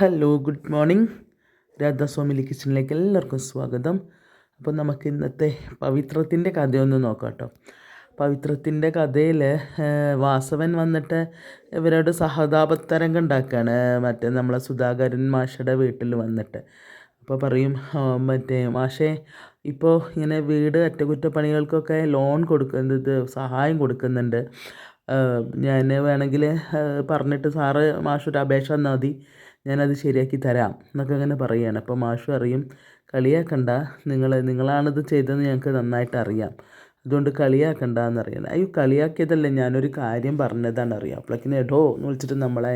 Hello good morning രാധാസ്വാമിലി കിച്ചണിലേക്ക് എല്ലാവർക്കും സ്വാഗതം. അപ്പോൾ നമുക്ക് ഇന്നത്തെ പവിത്രത്തിന്റെ കഥയൊന്ന് നോക്കാം കേട്ടോ. പവിത്രത്തിന്റെ കഥയിൽ വാസവൻ വന്നിട്ട് ഇവരോട് സഹതാപത്തരംഗം ഉണ്ടാക്കുകയാണ്. മറ്റേ നമ്മളെ സുധാകരൻ മാഷയുടെ വീട്ടിൽ വന്നിട്ട്. അപ്പോൾ പറയും മറ്റേ മാഷേ ഇപ്പോൾ ഇങ്ങനെ വീട് അറ്റകുറ്റപ്പണികൾക്കൊക്കെ ലോൺ കൊടുക്കുന്നത് സഹായം കൊടുക്കുന്നുണ്ട്. ഞാൻ വേണമെങ്കിൽ പറഞ്ഞിട്ട് സാറ് മാഷൊരു അപേക്ഷ തന്നാൽ മതി. ഞാനത് ശരിയാക്കി തരാം എന്നൊക്കെ അങ്ങനെ പറയുകയാണ്. അപ്പോൾ മാഷു അറിയും കളിയാക്കണ്ട നിങ്ങൾ നിങ്ങളാണിത് ചെയ്തതെന്ന് ഞങ്ങൾക്ക് നന്നായിട്ട് അറിയാം. അതുകൊണ്ട് കളിയാക്കണ്ട എന്നറിയണം. അയ്യോ കളിയാക്കിയതല്ല ഞാനൊരു കാര്യം പറഞ്ഞതാണ് അറിയാം. അപ്പോഴേക്കിന് എടോ എന്ന് വിളിച്ചിട്ട് നമ്മളെ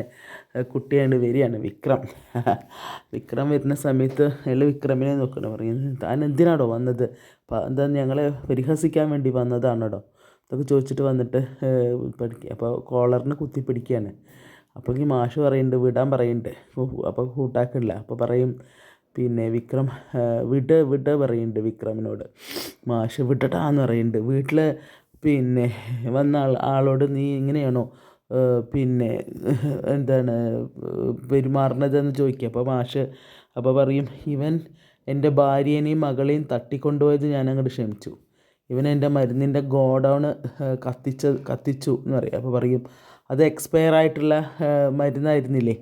കുട്ടിയാണ് വരികയാണ്. വിക്രം. വിക്രം വരുന്ന സമയത്ത് അയാൾ വിക്രമിനെ നോക്കണം. പറയുന്നത് താൻ എന്തിനാടോ വന്നത്? എന്താ ഞങ്ങളെ പരിഹസിക്കാൻ വേണ്ടി വന്നതാണോടോ? ഇതൊക്കെ ചോദിച്ചിട്ട് വന്നിട്ട് പഠിക്കുക അപ്പോൾ കോളറിന് കുത്തി പിടിക്കുകയാണ് അപ്പോൾ ഈ മാഷ് പറയുന്നുണ്ട് വിടാൻ പറയുന്നുണ്ട്. അപ്പോൾ കൂട്ടാക്കില്ല. അപ്പോൾ പറയും പിന്നെ വിക്രം വിട് വിട് പറയുന്നുണ്ട് വിക്രമിനോട്. മാഷ് വിടട്ടാന്ന് പറയുന്നുണ്ട്. വീട്ടിൽ പിന്നെ വന്ന ആൾ ആളോട് നീ ഇങ്ങനെയാണോ പിന്നെ എന്താണ് പെരുമാറണതെന്ന് ചോദിക്കുക. അപ്പോൾ മാഷ് അപ്പോൾ പറയും ഇവൻ എന്റെ ഭാര്യേനെയും മകളെയും തട്ടിക്കൊണ്ടുപോയത് ഞാൻ അങ്ങോട്ട് ക്ഷമിച്ചു. ഇവൻ എന്റെ മരുന്നിന്റെ ഗോഡൗൺ കത്തിച്ച കത്തിച്ചു എന്ന് പറയും. അപ്പോൾ പറയും അത് എക്സ്പയർ ആയിട്ടുള്ള മരുന്നായിരുന്നില്ലേ?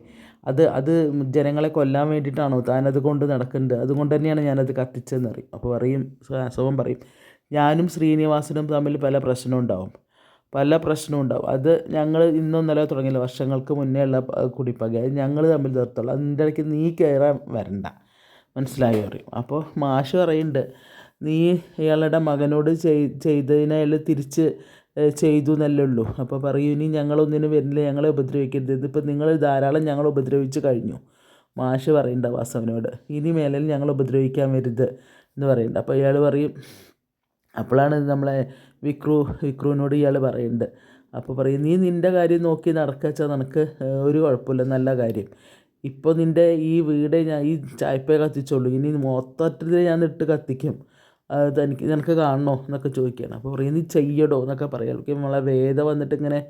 അത് അത് ജനങ്ങളെ കൊല്ലാൻ വേണ്ടിയിട്ടാണോ താനത് കൊണ്ട് നടക്കുന്നത്? അതുകൊണ്ട് തന്നെയാണ് ഞാനത് കത്തിച്ചതെന്ന് പറയും അപ്പോൾ പറയും അസുഖം പറയും ഞാനും ശ്രീനിവാസനും തമ്മിൽ പല പ്രശ്നവും ഉണ്ടാവും. പല പ്രശ്നവും ഉണ്ടാവും. അത് ഞങ്ങൾ ഇന്നൊന്നല്ല തുടങ്ങിയില്ല. വർഷങ്ങൾക്ക് മുന്നേ ഉള്ള കുടിപ്പക. അത് ഞങ്ങൾ തമ്മിൽ തീർത്തോളാം അതിന്റെ ഇടയ്ക്ക് നീ കയറാൻ വരണ്ട. മനസ്സിലായി പറയും അപ്പോൾ മാഷ് പറയുന്നുണ്ട് നീ ഇയാളുടെ മകനോട് ചെയ് ചെയ്തതിനെ തിരിച്ച് ചെയ്തു എന്നല്ലേ ഉള്ളൂ. അപ്പോൾ പറയൂ ഇനി ഞങ്ങളൊന്നിനും വരുന്നില്ല ഞങ്ങളെ ഉപദ്രവിക്കരുത്. ഇതിപ്പോൾ നിങ്ങൾ ധാരാളം ഞങ്ങൾ ഉപദ്രവിച്ച് കഴിഞ്ഞു. മാഷ് പറയണ്ട വാസവനോട് ഇനി മേലിൽ ഞങ്ങൾ ഉപദ്രവിക്കാൻ വരുത് എന്ന് പറയുന്നുണ്ട് അപ്പോൾ ഇയാൾ പറയും അപ്പോഴാണ് നമ്മളെ വിക്രു വിക്രുവിനോട് ഇയാൾ പറയുന്നുണ്ട് അപ്പോൾ പറയും നീ നിന്റെ കാര്യം നോക്കി നടക്കുക നിനക്ക് ഒരു കുഴപ്പമില്ല നല്ല കാര്യം. ഇപ്പോൾ നിന്റെ ഈ വീട് ഞാൻ ഈ ചായപ്പേ കത്തിച്ചുള്ളൂ ഇനി മൊത്തത്തിൽ ഞാൻ ഇട്ട് കത്തിക്കും. അത് എനിക്ക് നിനക്ക് കാണണോ എന്നൊക്കെ ചോദിക്കുകയാണ്. അപ്പോൾ പറയും നീ ചെയ്യടോ എന്നൊക്കെ പറയാം. നമ്മളെ വേദ വന്നിട്ട് ഇങ്ങനെ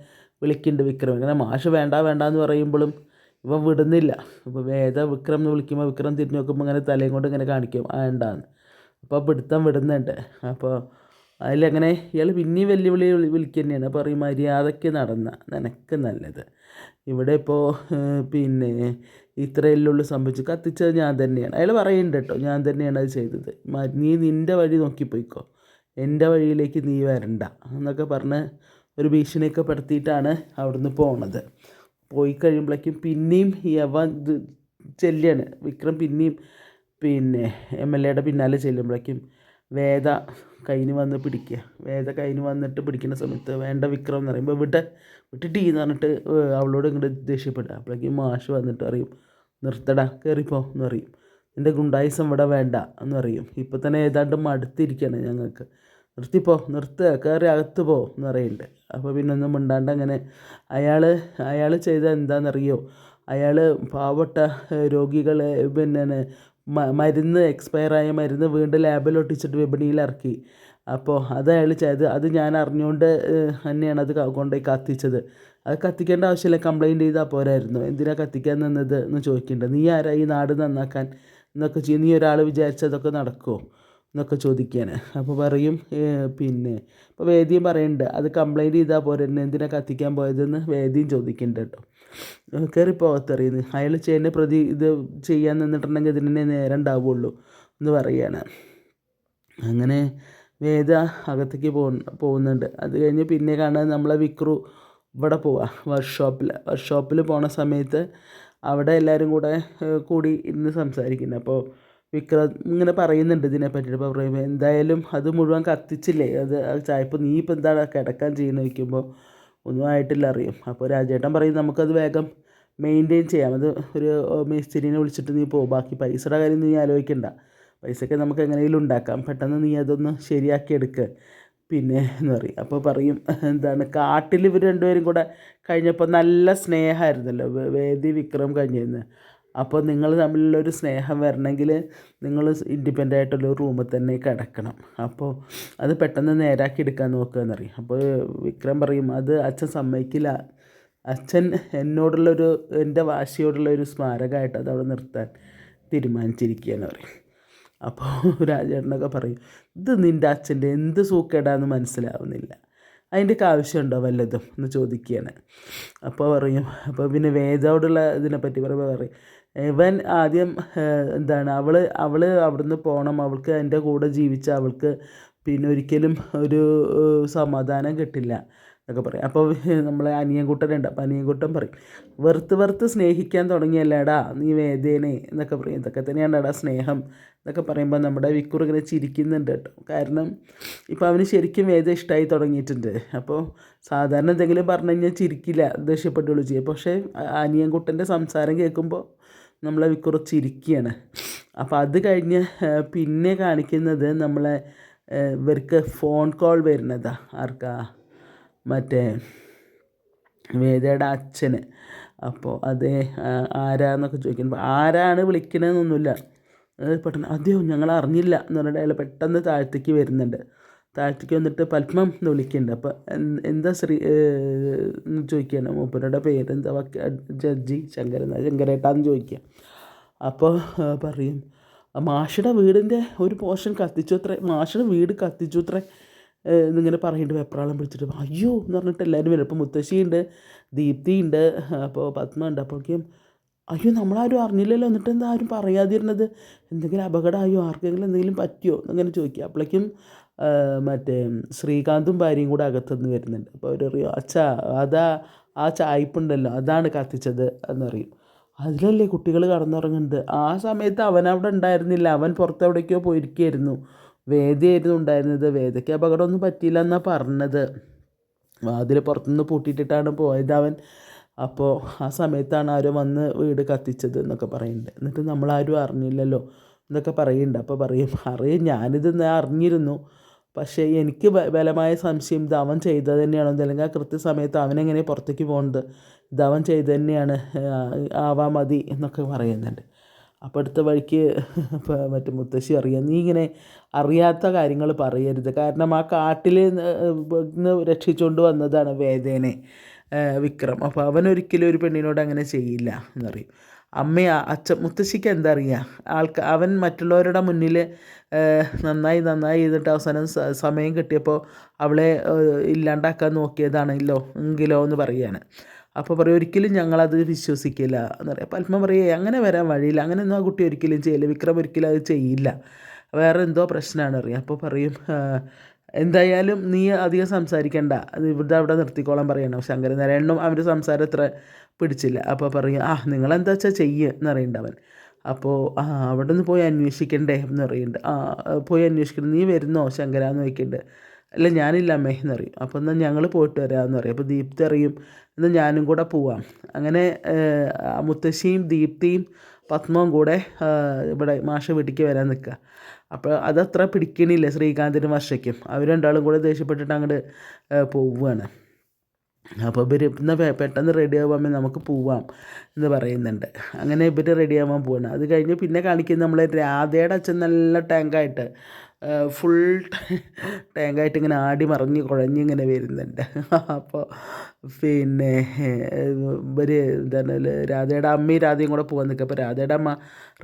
വിളിക്കുന്നുണ്ട് വിക്രം. ഇങ്ങനെ മാഷ് വേണ്ട വേണ്ട എന്ന് പറയുമ്പോഴും ഇവൻ വിടുന്നില്ല. അപ്പോൾ വേദ വിക്രം എന്ന് വിളിക്കുമ്പോൾ വിക്രം തിരിഞ്ഞ് നോക്കുമ്പോൾ ഇങ്ങനെ തലയും കൊണ്ട് ഇങ്ങനെ കാണിക്കും വേണ്ടാന്ന് അപ്പോൾ പിടുത്തം വിടുന്നുണ്ട്. അപ്പോൾ അതിലങ്ങനെ ഇയാൾ പിന്നെയും വെല്ലുവിളി വിളി വിളിക്കുക തന്നെയാണ്. പറയും മര്യാദയ്ക്ക് നടന്ന നിനക്ക് നല്ലത്. ഇവിടെ ഇപ്പോൾ പിന്നെ ഇത്രയല്ലേ ഉള്ളൂ സംഭവിച്ചു. കത്തിച്ചത് ഞാൻ തന്നെയാണ്. അയാൾ പറയുന്നുണ്ട് കേട്ടോ ഞാൻ തന്നെയാണ് അത് ചെയ്തത്. നീ നിന്റെ വഴി നോക്കിപ്പോയിക്കോ. എന്റെ വഴിയിലേക്ക് നീ വരണ്ട എന്നൊക്കെ പറഞ്ഞ് ഒരു ഭീഷണിയൊക്കെ പെടുത്തിയിട്ടാണ് അവിടുന്ന് പോണത്. പോയി കഴിയുമ്പോഴേക്കും പിന്നെയും ഈ അവൻ ഇത് ചെല്ലുകയാണ് വിക്രം പിന്നെയും പിന്നെ എം എൽ എയുടെ പിന്നാലെ ചെല്ലുമ്പോഴേക്കും വേദ കയ്യിന് വന്ന് പിടിക്കുക. വേദ കയ്യിന് വന്നിട്ട് പിടിക്കുന്ന സമയത്ത് വേണ്ട വിക്രം എന്ന് പറയുമ്പോൾ വിട്ട് വിട്ടിട്ട് എന്ന് പറഞ്ഞിട്ട് അവളോട് ഇങ്ങോട്ട് ദേഷ്യപ്പെടുക. അപ്പോഴേക്കും മാഷ് വന്നിട്ട് പറയും നിർത്തടാ കയറിപ്പോ എന്ന് പറയും. എന്റെ ഗുണ്ടായിസം ഇവിടെ വേണ്ട എന്ന് പറയും. ഇപ്പോൾ തന്നെ ഏതാണ്ട് മടുത്തിരിക്കുകയാണ് ഞങ്ങൾക്ക്. നിർത്തിപ്പോ നിർത്തുക കയറി അകത്ത് പോ എന്ന് പറയുന്നുണ്ട് അപ്പോൾ പിന്നെ ഒന്നും മിണ്ടാണ്ട് അങ്ങനെ അയാൾ അയാൾ ചെയ്ത എന്താണെന്നറിയോ അയാൾ പാവപ്പെട്ട രോഗികളെ പിന്നെ മരുന്ന് എക്സ്പയർ ആയ മരുന്ന് വീണ്ടും ലാബിൽ ഒട്ടിച്ചിട്ട് വിപണിയിൽ ഇറക്കി. അപ്പോൾ അത് അയാൾ ചെയ്ത് അത് ഞാൻ അറിഞ്ഞുകൊണ്ട് തന്നെയാണ് അത് കൊണ്ടുപോയി കത്തിച്ചത്. അത് കത്തിക്കേണ്ട ആവശ്യമില്ല. കംപ്ലയിന്റ് ചെയ്താൽ പോരായിരുന്നു. എന്തിനാ കത്തിക്കാൻ നിന്നത് എന്ന് ചോദിക്കേണ്ടത് നീ ആരാ ഈ നാട് നന്നാക്കാൻ എന്നൊക്കെ ചെയ്യും നീ ഒരാൾ വിചാരിച്ചതൊക്കെ നടക്കുമോ എന്നൊക്കെ ചോദിക്കുകയാണ് അപ്പോൾ പറയും പിന്നെ. അപ്പോൾ വേദിയും പറയുന്നുണ്ട് അത് കംപ്ലൈന്റ് ചെയ്താൽ പോരായിരുന്നു എന്തിനാ കത്തിക്കാൻ പോയതെന്ന്? വേദിയും ചോദിക്കുന്നുണ്ട് കേട്ടോ. കയറി പോകത്തറിയുന്നു അയാൾ ചെയ്യുന്ന പ്രതി ഇത് ചെയ്യാൻ നിന്നിട്ടുണ്ടെങ്കിൽ ഇതിനെ നേരം ഉണ്ടാവുള്ളൂ എന്ന് പറയുകയാണ് അങ്ങനെ വേദ അകത്തേക്ക് പോകുന്നുണ്ട്. അത് കഴിഞ്ഞ് പിന്നെ കാണാൻ നമ്മളെ വിക്രു ഇവിടെ പോവാ. വർക്ക്ഷോപ്പിൽ വർക്ക്ഷോപ്പിൽ പോണ സമയത്ത് അവിടെ എല്ലാവരും കൂടെ കൂടി ഇന്ന് സംസാരിക്കുന്നത് അപ്പോൾ വിക്രം ഇങ്ങനെ പറയുന്നുണ്ട് ഇതിനെ പറ്റിയിട്ട്. അപ്പോൾ പറയുമ്പോൾ എന്തായാലും അത് മുഴുവൻ കത്തിച്ചില്ലേ? അത് ചായപ്പോൾ ചായപ്പ് നീ ഇപ്പോൾ എന്താണ് കിടക്കാൻ ചെയ്യുന്നത് വയ്ക്കുമ്പോൾ ഒന്നും ആയിട്ടില്ല അറിയും അപ്പോൾ രാജേട്ടൻ പറയും നമുക്കത് വേഗം മെയിന്റെയിൻ ചെയ്യാം. അത് ഒരു മേസ്തിരിനെ വിളിച്ചിട്ട് നീ പോകും ബാക്കി പൈസയുടെ കാര്യം നീ ആലോചിക്കണ്ട. പൈസയൊക്കെ നമുക്ക് എങ്ങനെയെങ്കിലും ഉണ്ടാക്കാം. പെട്ടെന്ന് നീ അതൊന്ന് ശരിയാക്കി എടുക്ക്. പിന്നെ എന്ന് പറയും. അപ്പോൾ പറയും എന്താണ് കാട്ടിൽ ഇവർ രണ്ടുപേരും കൂടെ കഴിഞ്ഞപ്പോൾ നല്ല സ്നേഹമായിരുന്നല്ലോ വേദി വിക്രം കഴിഞ്ഞിരുന്നത് അപ്പോൾ നിങ്ങൾ തമ്മിലുള്ളൊരു സ്നേഹം വരണമെങ്കിൽ നിങ്ങൾ ഇൻഡിപെൻഡന്റ് ആയിട്ടുള്ള റൂമിൽ തന്നെ കിടക്കണം. അപ്പോൾ അത് പെട്ടെന്ന് നേരാക്കി എടുക്കാൻ നോക്കുക എന്നറിയും അപ്പോൾ വിക്രം പറയും അത് അച്ഛൻ സമ്മതിക്കില്ല. അച്ഛൻ എന്നോടുള്ളൊരു എന്റെ വാശിയോടുള്ള ഒരു സ്മാരകമായിട്ട് അത് അവിടെ നിർത്താൻ തീരുമാനിച്ചിരിക്കുകയെന്ന് പറയും. അപ്പോൾ രാജേട്ടനൊക്കെ പറയും ഇത് നിന്റെ അച്ഛന്റെ എന്ത് സൂക്കേടാന്ന് മനസ്സിലാവുന്നില്ല. അതിന്റെയൊക്കെ ആവശ്യമുണ്ടോ വല്ലതും? എന്ന് ചോദിക്കുകയാണ്. അപ്പോൾ പറയും അപ്പോൾ പിന്നെ വേദോടുള്ള ഇതിനെപ്പറ്റി പറയുമ്പോൾ പറയും ഇവൻ ആദ്യം എന്താണ് അവൾ അവൾ അവിടുന്ന് പോകണം അവൾക്ക് എന്റെ കൂടെ ജീവിച്ച അവൾക്ക് പിന്നെ ഒരിക്കലും ഒരു സമാധാനം കിട്ടില്ല. എന്നൊക്കെ പറയും. അപ്പോൾ നമ്മളെ അനിയൻകുട്ടനുണ്ട്. അപ്പോൾ അനിയൻകുട്ടൻ പറയും വെറുത്ത് വെറുത്ത് സ്നേഹിക്കാൻ തുടങ്ങിയല്ലേടാ നീ വേദേനെ എന്നൊക്കെ പറയും. ഇതൊക്കെ തന്നെയാണ്ടാ സ്നേഹം എന്നൊക്കെ പറയുമ്പോൾ നമ്മുടെ വിക്കുർ ഇങ്ങനെ ചിരിക്കുന്നുണ്ട് കേട്ടോ. കാരണം ഇപ്പോൾ അവന് ശരിക്കും വേദ ഇഷ്ടമായി തുടങ്ങിയിട്ടുണ്ട്. അപ്പോൾ സാധാരണ എന്തെങ്കിലും പറഞ്ഞു കഴിഞ്ഞാൽ ചിരിക്കില്ല ദേഷ്യപ്പെട്ടുള്ളൂ ചെയ്യും. പക്ഷേ അനിയൻകുട്ടന്റെ സംസാരം കേൾക്കുമ്പോൾ നമ്മളെ വിക്കുർ ചിരിക്കുകയാണ്. അപ്പോൾ അത് കഴിഞ്ഞ് പിന്നെ കാണിക്കുന്നത് നമ്മളെ ഇവർക്ക് ഫോൺ കോൾ വരുന്നതാ. ആർക്കാ? മറ്റേ വേദയുടെ അച്ഛന്. അപ്പോൾ അതേ ആരാന്നൊക്കെ ചോദിക്കുമ്പോൾ ആരാണ് വിളിക്കണതെന്നൊന്നുമില്ല പെട്ടെന്ന് അതെയോ ഞങ്ങൾ അറിഞ്ഞില്ല എന്ന് പറഞ്ഞിട്ട് അയാൾ പെട്ടെന്ന് താഴത്തേക്ക് വരുന്നുണ്ട്. താഴത്തേക്ക് വന്നിട്ട് പത്മം എന്ന് വിളിക്കുന്നുണ്ട്. അപ്പോൾ എന്താ ശ്രീ ചോദിക്കുകയാണ്. മൂപ്പരുടെ പേര് എന്താ ജഡ്ജി ശങ്കരൻ ശങ്കരേട്ടാന്ന് ചോദിക്കുക. അപ്പോൾ പറയും മാഷയുടെ വീടിന്റെ ഒരു പോർഷൻ കത്തിച്ചു അത്രേ മാഷയുടെ വീട് കത്തിച്ചു അത്രേ എന്നിങ്ങനെ പറയുന്നുണ്ട് വെപ്രാളം പിടിച്ചിട്ട് അയ്യോ എന്ന് പറഞ്ഞിട്ട് എല്ലാവരും വരും. അപ്പോൾ മുത്തശ്ശിയുണ്ട് ദീപ്തിയുണ്ട് അപ്പോൾ പത്മ ഉണ്ട്. അപ്പോഴേക്കും അയ്യോ നമ്മളാരും അറിഞ്ഞില്ലല്ലോ. എന്നിട്ട് എന്താ ആരും പറയാതിരുന്നത്? എന്തെങ്കിലും അപകടമായോ? ആർക്കെങ്കിലും എന്തെങ്കിലും പറ്റിയോ? എന്നങ്ങനെ ചോദിക്കുക അപ്പോഴേക്കും മറ്റേ ശ്രീകാന്തും ഭാര്യയും കൂടെ അകത്തുനിന്ന് വരുന്നുണ്ട്. അപ്പോൾ അവർ പറയും അച്ഛാ അതാ ആ ചായ്പുണ്ടല്ലോ. അതാണ് കത്തിച്ചത് എന്നറിയും അതിലല്ലേ കുട്ടികൾ കടന്നുറങ്ങുന്നത്? ആ സമയത്ത് അവൻ അവിടെ ഉണ്ടായിരുന്നില്ല. അവൻ പുറത്തെവിടേക്കോ പോയിരിക്കുകയായിരുന്നു. വേദയായിരുന്നു ഉണ്ടായിരുന്നത്. വേദയ്ക്ക് അപകടമൊന്നും പറ്റിയില്ല എന്നാണ് പറഞ്ഞത്. വാതിൽ പുറത്തുനിന്ന് പൂട്ടിയിട്ടിട്ടാണ് പോയത് അവൻ. അപ്പോൾ ആ സമയത്താണ് ആരോ വന്ന് വീട് കത്തിച്ചത് എന്നൊക്കെ പറയുന്നുണ്ട്. എന്നിട്ട് നമ്മളാരും അറിഞ്ഞില്ലല്ലോ എന്നൊക്കെ പറയുന്നുണ്ട്. അപ്പോൾ പറയും അറിയും ഞാനിത് അറിഞ്ഞിരുന്നു. പക്ഷേ എനിക്ക് ബലമായ സംശയം ഇത് അവൻ ചെയ്തത് തന്നെയാണോ? അല്ലെങ്കിൽ ആ കൃത്യസമയത്ത് അവനെങ്ങനെ പുറത്തേക്ക് പോകുന്നത് ഇത് അവൻ ചെയ്തു തന്നെയാണ് ആവാ മതി എന്നൊക്കെ പറയുന്നുണ്ട്. അപ്പോൾ അടുത്ത വഴിക്ക് മറ്റേ മുത്തശ്ശി അറിയാം നീ ഇങ്ങനെ അറിയാത്ത കാര്യങ്ങൾ പറയരുത്. കാരണം ആ കാട്ടിൽ നിന്ന് രക്ഷിച്ചുകൊണ്ട് വന്നതാണ് വേദേനെ വിക്രം. അപ്പോൾ അവൻ ഒരിക്കലും ഒരു പെണ്ണിനോട് അങ്ങനെ ചെയ്യില്ല എന്നറിയും അമ്മയാ അച്ഛൻ മുത്തശ്ശിക്ക് എന്താ അറിയുക ആൾക്ക് അവൻ മറ്റുള്ളവരുടെ മുന്നിൽ നന്നായി നന്നായി ചെയ്തിട്ട് അവസാനം സമയം കിട്ടിയപ്പോൾ അവളെ ഇല്ലാണ്ടാക്കാൻ നോക്കിയതാണല്ലോ എങ്കിലോ എന്ന് പറയുകയാണ് അപ്പോൾ പറയും ഒരിക്കലും ഞങ്ങളത് വിശ്വസിക്കില്ല. എന്ന് പറയാം. അല്പം പറയുക അങ്ങനെ വരാൻ വഴിയില്ല. അങ്ങനെയൊന്നും ആ കുട്ടി ഒരിക്കലും ചെയ്യില്ല. വിക്രം ഒരിക്കലും അത് ചെയ്യില്ല. വേറെ എന്തോ പ്രശ്നമാണ് അറിയാം അപ്പോൾ പറയും എന്തായാലും നീ അധികം സംസാരിക്കണ്ട. അത് ഇവിടെ അവിടെ നിർത്തിക്കോളാൻ പറയണം. ശങ്കരനാരായണനും അവന്റെ സംസാരം അത്ര പിടിച്ചില്ല. അപ്പോൾ പറയും ആ നിങ്ങളെന്താ വെച്ചാൽ ചെയ്യുക എന്ന് പറയുന്നുണ്ട് അവൻ. അപ്പോൾ ആ അവിടെ നിന്ന് പോയി അന്വേഷിക്കണ്ടേ എന്ന് പറയുന്നുണ്ട് ആ പോയി അന്വേഷിക്കണം നീ വരുന്നോ ശങ്കരാന്ന് എന്ന് അല്ല ഞാനില്ല അമ്മേന്ന് പറയും. അപ്പോൾ എന്നാൽ ഞങ്ങൾ പോയിട്ട് വരാമെന്ന് പറയും. അപ്പോൾ ദീപ്തി അറിയും എന്നാൽ ഞാനും കൂടെ പോവാം. അങ്ങനെ മുത്തശ്ശിയും ദീപ്തിയും പത്മവും കൂടെ ഇവിടെ മാഷ വീട്ടിലേക്ക് വരാൻ നിൽക്കുക അപ്പോൾ അതത്ര പിടിക്കണില്ല ശ്രീകാന്തിനും വർഷയ്ക്കും. അവർ രണ്ടാളും കൂടെ ദേഷ്യപ്പെട്ടിട്ട് അങ്ങോട്ട് പോവുകയാണ് അപ്പോൾ ഇവർ എന്നാൽ പെട്ടെന്ന് റെഡി ആവുമ്പോൾ നമുക്ക് പോവാം എന്ന് പറയുന്നുണ്ട്. അങ്ങനെ ഇവർ റെഡി ആവാൻ പോവാണ്. അത് കഴിഞ്ഞ് പിന്നെ കാണിക്കുന്നത് നമ്മൾ രാധയുടെ അച്ഛൻ നല്ല ടാങ്കായിട്ട് ഫുൾ ടാങ്കായിട്ട് ഇങ്ങനെ ആടി മറിഞ്ഞ് കുഴഞ്ഞിങ്ങനെ വരുന്നുണ്ട്. അപ്പോൾ പിന്നെ ഇവർ എന്താണ് രാധയുടെ അമ്മയും രാധയും കൂടെ പോകാൻ നിൽക്കുക. അപ്പോൾ രാധയുടെ അമ്മ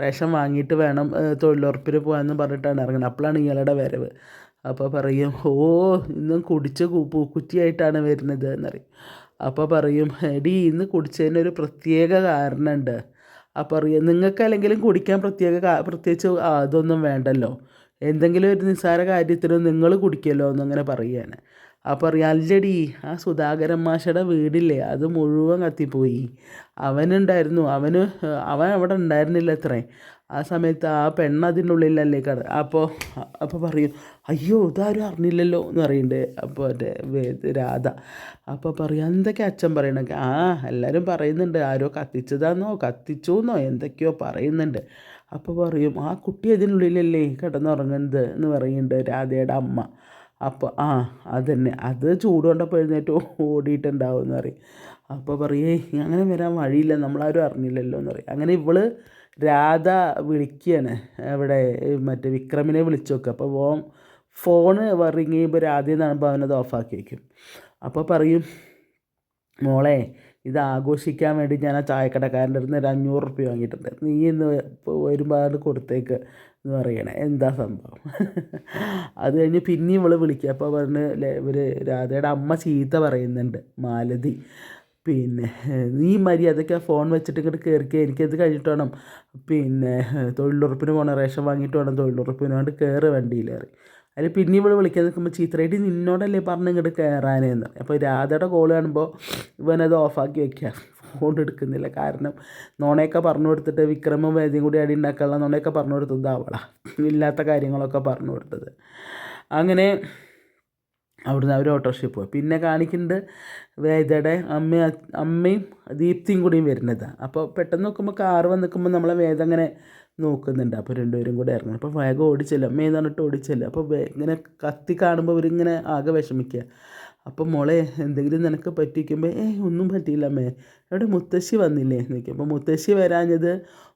റേഷൻ വാങ്ങിയിട്ട് വേണം തൊഴിലുറപ്പിന് പോകാമെന്ന് പറഞ്ഞിട്ടാണ് ഇറങ്ങുന്നത്. അപ്പോഴാണ് ഇയാളുടെ വരവ്. അപ്പോൾ പറയും ഓ ഇന്നും കുടിച്ച പൂക്കുറ്റിയായിട്ടാണ് വരുന്നത് എന്നറിയും. അപ്പോൾ പറയും എടി ഇന്ന് കുടിച്ചതിനൊരു പ്രത്യേക കാരണമുണ്ട്. അപ്പോൾ അറിയാം നിങ്ങൾക്ക് അല്ലെങ്കിലും കുടിക്കാൻ പ്രത്യേക പ്രത്യേകിച്ച് അതൊന്നും വേണ്ടല്ലോ. എന്തെങ്കിലും ഒരു നിസ്സാര കാര്യത്തിന് നിങ്ങൾ കുടിക്കല്ലോ എന്നങ്ങനെ പറയുകയാണ്. അപ്പോൾ അല്ലടി ആ സുധാകരൻ മാഷയുടെ വീടില്ലേ അത് മുഴുവൻ കത്തിപ്പോയി. അവനുണ്ടായിരുന്നു അവന് അവൻ അവിടെ ഉണ്ടായിരുന്നില്ല അത്രേ. ആ സമയത്ത് ആ പെണ്ണ് അതിന്റെ ഉള്ളിലല്ലേ കട അപ്പോൾ അപ്പോൾ പറയും അയ്യോ ഇതാരും അറിഞ്ഞില്ലല്ലോ എന്ന് പറയുന്നുണ്ട് അപ്പോൾ മറ്റേ രാധ അപ്പോൾ പറയും എന്തൊക്കെ അച്ഛൻ പറയണൊക്കെ? ആ എല്ലാവരും പറയുന്നുണ്ട് ആരോ കത്തിച്ചതാന്നോ കത്തിച്ചു എന്നോ എന്തൊക്കെയോ പറയുന്നുണ്ട്. അപ്പോൾ പറയും ആ കുട്ടി അതിനുള്ളിലല്ലേ കിടന്നുറങ്ങുന്നത്? എന്ന് പറയുന്നുണ്ട് രാധയുടെ അമ്മ. അപ്പോൾ ആ അതന്നെ. അത് ചൂട് കൊണ്ടപ്പോൾ എഴുന്നേറ്റ് ഓടിയിട്ടുണ്ടാവും എന്ന് പറയും. അപ്പോൾ പറയേ അങ്ങനെ വരാൻ വഴിയില്ല. നമ്മളാരും അറിഞ്ഞില്ലല്ലോ എന്ന് പറയും. അങ്ങനെ ഇവൾ രാധ വിളിക്കുകയാണ് ഇവിടെ മറ്റേ വിക്രമിനെ വിളിച്ചു നോക്കുക അപ്പോൾ ഫോൺ ഫോണ് റിങ് ചെയ്യുമ്പോൾ രാധ എന്നാണ് അവനത് ഓഫാക്കി വയ്ക്കും അപ്പോൾ പറയും മോളെ ഇത് ആഘോഷിക്കാൻ വേണ്ടി ഞാൻ ആ ചായക്കടക്കാരന്റെ അടുത്ത് ഒരു അഞ്ഞൂറ് റുപ്യ വാങ്ങിയിട്ടുണ്ട്. നീ ഇന്ന് വരുമ്പോൾ അത് കൊടുത്തേക്ക് എന്ന് പറയണേ. എന്താ സംഭവം? അത് കഴിഞ്ഞ് പിന്നെ ഇവൾ വിളിക്കുക അപ്പോൾ പറഞ്ഞ് ഇവർ രാധയുടെ അമ്മ ചീത്ത പറയുന്നുണ്ട് മാലതി. പിന്നെ നീ മര്യാദയ്ക്ക് ആ ഫോൺ വെച്ചിട്ട് ഇങ്ങോട്ട് കയറിക്കുക എനിക്കത് കഴിഞ്ഞിട്ട് വേണം. പിന്നെ തൊഴിലുറപ്പിന് പോകണം റേഷൻ വാങ്ങിയിട്ട് വേണം തൊഴിലുറപ്പിന് വേണ്ടി കയറ് വണ്ടിയിലേറി. അതിൽ പിന്നെ ഇവിടെ വിളിക്കാൻ നിൽക്കുമ്പോൾ ചീത്തറേട്ടി നിന്നോടല്ലേ പറഞ്ഞ് ഇങ്ങോട്ട് കയറാനേന്ന് അപ്പോൾ രാധയുടെ കോൾ കാണുമ്പോൾ ഇവനത് ഓഫാക്കി വെക്കുക ഫോൺ എടുക്കുന്നില്ല. കാരണം നോണയൊക്കെ പറഞ്ഞു കൊടുത്തിട്ട് വിക്രമും വേദിയും കൂടി അടി ഉണ്ടാക്കാനുള്ള നോണയൊക്കെ പറഞ്ഞു കൊടുത്തത് അവളാണ് ഇല്ലാത്ത കാര്യങ്ങളൊക്കെ പറഞ്ഞു കൊടുത്തത്. അങ്ങനെ അവിടുന്ന് അവർ ഓട്ടോറിക്ഷയിൽ പോയി. പിന്നെ കാണിക്കുന്നുണ്ട് വേദയുടെ അമ്മ അമ്മയും ദീപ്തിയും കൂടിയും വരുന്നതാണ് അപ്പോൾ പെട്ടെന്ന് നോക്കുമ്പോൾ കാറ് വന്ന് നിൽക്കുമ്പോൾ നമ്മളെ വേദ അങ്ങനെ നോക്കുന്നുണ്ട്. അപ്പോൾ രണ്ടുപേരും കൂടെ ഇറങ്ങണം. അപ്പോൾ വേഗം ഓടിച്ചല്ലോ. അമ്മ ഏതാണിട്ട് ഓടിച്ചല്ലോ. അപ്പോൾ ഇങ്ങനെ കത്തി കാണുമ്പോൾ ഇവരിങ്ങനെ ആകെ വിഷമിക്കുക അപ്പോൾ മോളെ എന്തെങ്കിലും നിനക്ക് പറ്റിക്കുമ്പോൾ ഏ ഒന്നും പറ്റിയില്ല അമ്മേ. എവിടെ മുത്തശ്ശി വന്നില്ലേ? എന്നൊക്കെ അപ്പോൾ മുത്തശ്ശി വരാഞ്ഞത്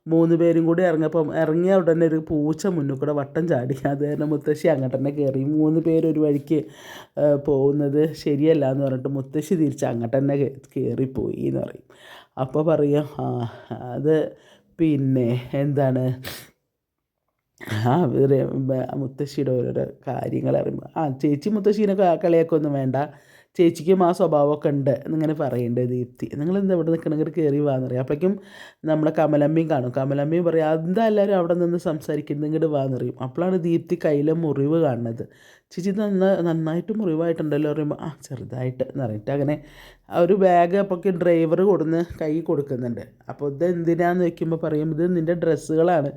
മൂന്ന് പേരും കൂടി ഇറങ്ങിയപ്പം ഇറങ്ങിയ ഉടനെ ഒരു പൂച്ച മുന്നിൽ കൂടെ വട്ടം ചാടി. അത് തന്നെ മുത്തശ്ശി അങ്ങോട്ട് തന്നെ കയറി. മൂന്ന് പേരൊരു വഴിക്ക് പോകുന്നത് ശരിയല്ല എന്ന് പറഞ്ഞിട്ട് മുത്തശ്ശി തിരിച്ച് അങ്ങോട്ട് തന്നെ കയറിപ്പോയി എന്ന് പറയും. അപ്പോൾ പറയും ആ അത് പിന്നെ എന്താണ്? ആ മുത്തശ്ശിയുടെ ഓരോരോ കാര്യങ്ങൾ അറിയുമ്പോൾ ആ ചേച്ചി മുത്തശ്ശീനെ കളിയാക്കൊന്നും വേണ്ട. ചേച്ചിക്കും ആ സ്വഭാവമൊക്കെ ഉണ്ട് എന്നിങ്ങനെ പറയുന്നുണ്ട് ദീപ്തി. നിങ്ങൾ എന്താ ഇവിടെ നിൽക്കണമെങ്കിൽ കയറി വാന്ന് പറയും. അപ്പോഴേക്കും നമ്മളെ കമലമ്മയും കാണും. കമലമ്മയും പറയും എന്താ എല്ലാവരും അവിടെ നിന്ന് സംസാരിക്കുന്നത്? ഇങ്ങോട്ട് വാന്ന് പറയും. അപ്പോഴാണ് ദീപ്തി കയ്യിലെ മുറിവ് കാണുന്നത്. ചേച്ചി നന്ന നന്നായിട്ട് മുറിവായിട്ടുണ്ടല്ലോ പറയുമ്പോൾ ആ ചെറുതായിട്ട് എന്ന് പറഞ്ഞിട്ട് അങ്ങനെ ഒരു ബാഗ് അപ്പോഴേക്കും ഡ്രൈവർ കൊടുന്ന് കൈ കൊടുക്കുന്നുണ്ട്. അപ്പോൾ ഇത് എന്തിനാന്ന് വെക്കുമ്പോൾ പറയും ഇത് നിന്റെ ഡ്രസ്സുകളാണ്.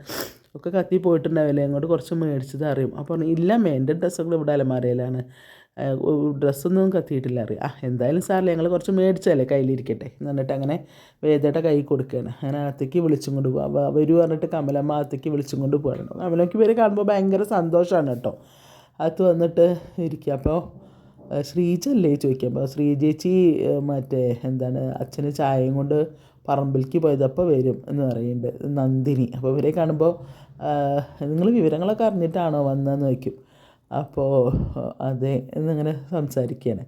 ഒക്കെ കത്തി പോയിട്ടുണ്ടാവില്ലേ? അങ്ങോട്ട് കുറച്ച് മേടിച്ചത് അറിയും അപ്പോൾ ഇല്ല എന്റെ ഡ്രസ്സുകൾ ഇവിടെ അലമാരയിലാണ്. ഡ്രസ്സൊന്നും കത്തിയിട്ടില്ല അറിയാം. ആ എന്തായാലും സാറില്ല ഞങ്ങൾ കുറച്ച് മേടിച്ചല്ലേ കയ്യിലിരിക്കട്ടെ. എന്ന് പറഞ്ഞിട്ട് അങ്ങനെ വേദയുടെ കൈ കൊടുക്കുകയാണ് അങ്ങനെ അകത്തേക്ക് വിളിച്ചും കൊണ്ട് പോകാം വരൂ പറഞ്ഞിട്ട് കമലമ്മ അകത്തേക്ക് വിളിച്ചും കൊണ്ട് പോകണം കമലമ്മയ്ക്ക് ഇവരെ കാണുമ്പോൾ ഭയങ്കര സന്തോഷമാണ് കേട്ടോ. അത് വന്നിട്ട് ഇരിക്കുക അപ്പോൾ ശ്രീജല്ലേ ചോദിക്കുക അപ്പോൾ ശ്രീജേച്ചി മറ്റേ എന്താണ് അച്ഛന് ചായയും കൊണ്ട് പറമ്പിലേക്ക് പോയതപ്പോൾ വരും എന്ന് പറയുന്നുണ്ട്. നന്ദിനി. അപ്പോൾ ഇവരെ കാണുമ്പോൾ നിങ്ങൾ വിവരങ്ങളൊക്കെ അറിഞ്ഞിട്ടാണോ വന്നതെന്ന് ചോദിക്കും. അപ്പോൾ അത് എന്നിങ്ങനെ സംസാരിക്കുകയാണ്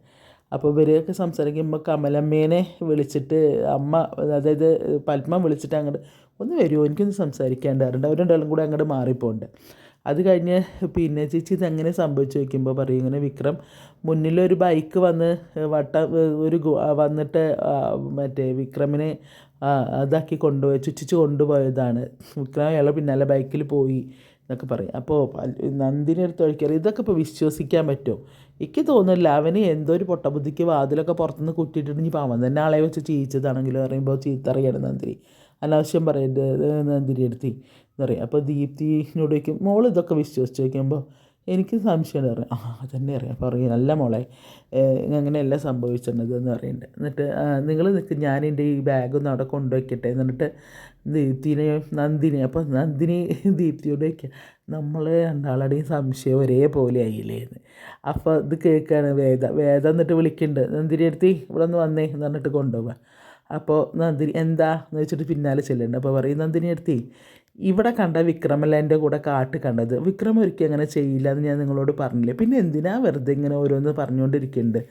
അപ്പോൾ ഇവരെയൊക്കെ സംസാരിക്കുമ്പോൾ കമലമ്മേനെ വിളിച്ചിട്ട് അമ്മ അതായത് പത്മ വിളിച്ചിട്ട് അങ്ങോട്ട് ഒന്ന് വരുമോ എനിക്കൊന്ന് സംസാരിക്കാണ്ടായിരുന്നു. അവർ രണ്ടാളും കൂടെ അങ്ങോട്ട് മാറിപ്പോണ്ട്. അത് കഴിഞ്ഞ് പിന്നെ ചേച്ചി ഇതെങ്ങനെ സംഭവിച്ചു വയ്ക്കുമ്പോൾ പറയും ഇങ്ങനെ വിക്രം മുന്നിലൊരു ബൈക്ക് വന്ന് വട്ട ഒരു വന്നിട്ട് മറ്റേ വിക്രമിനെ അതാക്കി കൊണ്ടുപോയി ചുറ്റിച്ച് കൊണ്ടുപോയതാണ്. വിക്രം അയാളെ പിന്നാലെ ബൈക്കിൽ പോയി. എന്നൊക്കെ പറയും. അപ്പോൾ നന്ദിനി എടുത്ത് ഒഴിക്കാറ് ഇതൊക്കെ ഇപ്പോൾ വിശ്വസിക്കാൻ പറ്റുമോ? എനിക്ക് തോന്നുന്നില്ല. അവന് എന്തോ ഒരു പൊട്ടബുദ്ധിക്ക് വാതിലൊക്കെ പുറത്തുനിന്ന് കുറ്റിയിട്ടിട്ട് പാവം തന്നെ ആളെ വെച്ച് ചീച്ചതാണെങ്കിലും പറയുമ്പോൾ ചീത്ത അറിയാണ് നന്ദിനി. അനാവശ്യം പറയരുത് നന്ദിനി എടുത്തി എന്ന് പറയും. അപ്പോൾ ദീപ്തിനോട് ചോദിക്കും മോൾ ഇതൊക്കെ വിശ്വസിച്ച് ചോദിക്കുമ്പോൾ എനിക്ക് സംശയം അറിയാം ആ അതന്നെ അറിയാം. പറയും നല്ല മോളെ. അങ്ങനെയല്ല സംഭവിച്ചിരുന്നത് എന്ന് പറയുന്നുണ്ട്. എന്നിട്ട് നിങ്ങൾ നിൽക്ക് ഞാൻ എന്റെ ഈ ബാഗൊന്ന് അവിടെ കൊണ്ടുവയ്ക്കട്ടെ എന്നിട്ട് ദീപ്തിനെ നന്ദിനി അപ്പോൾ നന്ദിനി ദീപ്തിയോട് വയ്ക്കുക നമ്മൾ രണ്ടാളുടെയും സംശയം ഒരേപോലെ ആയില്ലേ? എന്ന്. അപ്പോൾ ഇത് കേൾക്കുകയാണ് വേദ. വേദ എന്നിട്ട് വിളിക്കുന്നുണ്ട്. നന്ദിനി എടുത്തി ഇവിടെ ഒന്ന് വന്നേ എന്ന് പറഞ്ഞിട്ട് കൊണ്ടുപോവുക അപ്പോൾ നന്ദിനി എന്താ? എന്ന് വെച്ചിട്ട് പിന്നാലെ ചെല്ലുന്നുണ്ട്. അപ്പോൾ പറയും നന്ദിനി എടുത്തി ഇവിടെ കണ്ട വിക്രമല്ല എന്റെ കൂടെ കാട്ട് കണ്ടത്? വിക്രം ഒരിക്കലും അങ്ങനെ ചെയ്യില്ല എന്ന് ഞാൻ നിങ്ങളോട് പറഞ്ഞില്ലേ? പിന്നെ എന്തിനാ വെറുതെ ഇങ്ങനെ ഓരോന്ന് പറഞ്ഞുകൊണ്ടിരിക്കുന്നുണ്ട്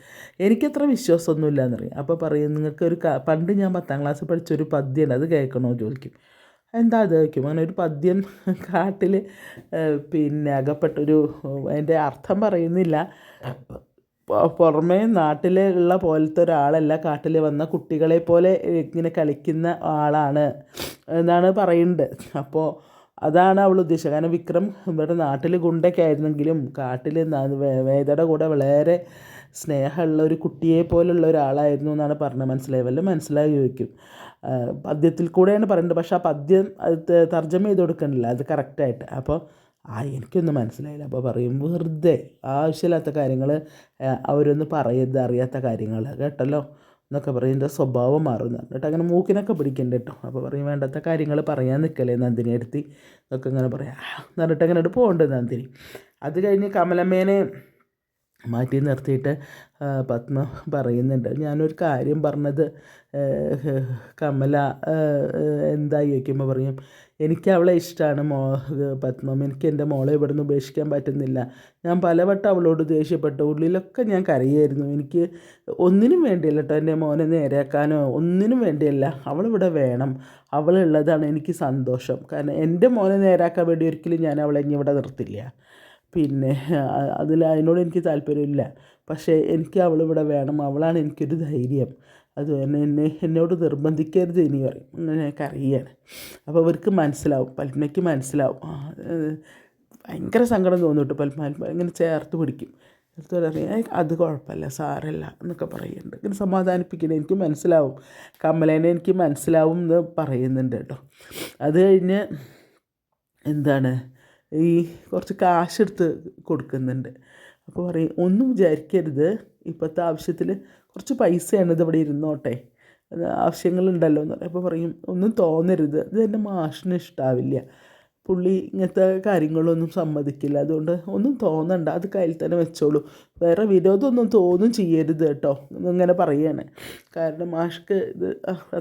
എനിക്കത്ര വിശ്വാസമൊന്നുമില്ല എന്നറിയാം അപ്പോൾ പറയും നിങ്ങൾക്കൊരു പണ്ട് ഞാൻ പത്താം ക്ലാസ് പഠിച്ചൊരു പദ്യമുണ്ട് അത് കേൾക്കണോ? ചോദിക്കും. എന്താ അത് ചോദിക്കും. അങ്ങനെ ഒരു പദ്യം കാട്ടിൽ പിന്നെ അകപ്പെട്ടൊരു അതിന്റെ അർത്ഥം പറയുന്നില്ല. പുറമേ നാട്ടിലെ ഉള്ള പോലത്തെ ഒരാളല്ല കാട്ടിൽ വന്ന കുട്ടികളെ പോലെ ഇങ്ങനെ കളിക്കുന്ന ആളാണ് എന്നാണ് പറയുന്നത് അപ്പോൾ അതാണ് അവൾ ഉദ്ദേശിച്ചത്. കാരണം വിക്രം ഇവിടെ നാട്ടിൽ ഗുണ്ടൊക്കെ ആയിരുന്നെങ്കിലും കാട്ടിൽ വേദയുടെ കൂടെ വളരെ സ്നേഹമുള്ള ഒരു കുട്ടിയെ പോലുള്ള ഒരാളായിരുന്നു എന്നാണ് പറഞ്ഞത്. മനസ്സിലായി? വല്ല മനസ്സിലായി ചോദിക്കും. പദ്യത്തിൽ കൂടെയാണ് പറയുന്നത്. പക്ഷേ ആ പദ്യം അത് തർജമ ചെയ്ത് കൊടുക്കണില്ല. അത് കറക്റ്റായിട്ട് അപ്പോൾ ആ എനിക്കൊന്നും മനസ്സിലായില്ല. അപ്പോൾ പറയും വെറുതെ ആവശ്യമില്ലാത്ത കാര്യങ്ങൾ അവരൊന്ന് പറയരുത് അറിയാത്ത കാര്യങ്ങൾ കേട്ടല്ലോ? എന്നൊക്കെ പറയും. എന്റെ സ്വഭാവം മാറുന്നു എന്നിട്ട് അങ്ങനെ മൂക്കിനൊക്കെ പിടിക്കണ്ട കേട്ടോ. അപ്പോൾ പറയും വേണ്ടാത്ത കാര്യങ്ങൾ പറയാൻ നിൽക്കലേ നന്ദിനി എടുത്തി എന്നൊക്കെ ഇങ്ങനെ പറയാം. എന്നിട്ട് അങ്ങനെ പോകേണ്ടത് നന്ദിനി. അത് കഴിഞ്ഞ് കമലമ്മേനെ മാറ്റി നിർത്തിയിട്ട് പത്മ പറയുന്നുണ്ട്. ഞാനൊരു കാര്യം പറഞ്ഞത് കമല എന്തായി എന്താ ചോദിക്കുമ്പോൾ പറയും എനിക്ക് അവളെ ഇഷ്ടമാണ് മോ പത്മം. എനിക്ക് എന്റെ മോളെ ഇവിടുന്ന് ഉപേക്ഷിക്കാൻ പറ്റുന്നില്ല. ഞാൻ പലവട്ടം അവളോട് ദേഷ്യപ്പെട്ടു. ഉള്ളിലൊക്കെ ഞാൻ കരയായിരുന്നു. എനിക്ക് ഒന്നിനും വേണ്ടിയില്ല കേട്ടോ എന്റെ മോനെ നേരെയാക്കാനോ ഒന്നിനും വേണ്ടിയല്ല. അവളിവിടെ വേണം. അവളുള്ളതാണ് എനിക്ക് സന്തോഷം. കാരണം എന്റെ മോനെ നേരാക്കാൻ വേണ്ടി ഒരിക്കലും ഞാൻ അവളെ ഇനി ഇവിടെ നിർത്തില്ല. പിന്നെ അതിൽ അതിനോട് എനിക്ക് താല്പര്യമില്ല. പക്ഷേ എനിക്ക് അവളിവിടെ വേണം. അവളാണ് എനിക്കൊരു ധൈര്യം. അത് തന്നെ എന്നെ എന്നോട് നിർബന്ധിക്കരുത് ഇനി പറയും. അങ്ങനെ അറിയാണ്. അപ്പോൾ അവർക്ക് മനസ്സിലാവും. പൽമയ്ക്ക് മനസ്സിലാവും. ഭയങ്കര സങ്കടം തോന്നിട്ട് പൽമ ഇങ്ങനെ ചേർത്ത് പിടിക്കും. ചേർത്ത് പറയും അത് കുഴപ്പമില്ല. സാരല്ല എന്നൊക്കെ പറയുന്നുണ്ട്. ഇങ്ങനെ സമാധാനിപ്പിക്കണം. എനിക്ക് മനസ്സിലാവും. കമലേനെ എനിക്ക് മനസ്സിലാവും എന്ന് പറയുന്നുണ്ട് കേട്ടോ. അത് കഴിഞ്ഞ് എന്താണ്? ഈ കുറച്ച് കാശെടുത്ത് കൊടുക്കുന്നുണ്ട്. അപ്പോൾ പറയും ഒന്നും വിചാരിക്കരുത്. ഇപ്പോഴത്തെ ആവശ്യത്തിൽ കുറച്ച് പൈസയാണ് ഇത് ഇവിടെ ഇരുന്നോട്ടെ ആവശ്യങ്ങളുണ്ടല്ലോ എന്ന് പറയും. അപ്പോൾ പറയും ഒന്നും തോന്നരുത്. ഇത് എന്റെ മാഷിന് ഇഷ്ടാവില്ല. പുള്ളി ഇങ്ങനത്തെ കാര്യങ്ങളൊന്നും സമ്മതിക്കില്ല. അതുകൊണ്ട് ഒന്നും തോന്നണ്ട. അത് കയ്യിൽ തന്നെ വെച്ചോളൂ. വേറെ വിരോധമൊന്നും തോന്നും ചെയ്യരുത് കേട്ടോ. എന്നിങ്ങനെ പറയാണ്. കാരണം മാഷ്ക്ക് ഇത്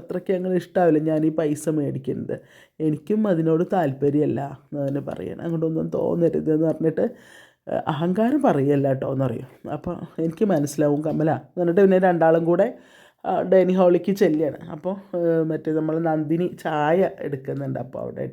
അത്രയ്ക്ക് അങ്ങനെ ഇഷ്ടാവില്ല. ഞാൻ ഈ പൈസ മേടിക്കുന്നത് എനിക്കും അതിനോട് താല്പര്യമല്ല എന്ന് തന്നെ പറയണം. അങ്ങോട്ടൊന്നും തോന്നരുത് എന്ന് പറഞ്ഞിട്ട് അഹങ്കാരം പറയല്ല കേട്ടോ എന്നറിയും അപ്പോൾ എനിക്ക് മനസ്സിലാവും കമല. എന്നിട്ട് പിന്നെ രണ്ടാളും കൂടെ ഡൈനിങ് ഹാളിലേക്ക് ചെല്ലുകയാണ് അപ്പോൾ മറ്റേ നമ്മൾ നന്ദിനി ചായ എടുക്കുന്നുണ്ട് അപ്പോൾ അവിടെ.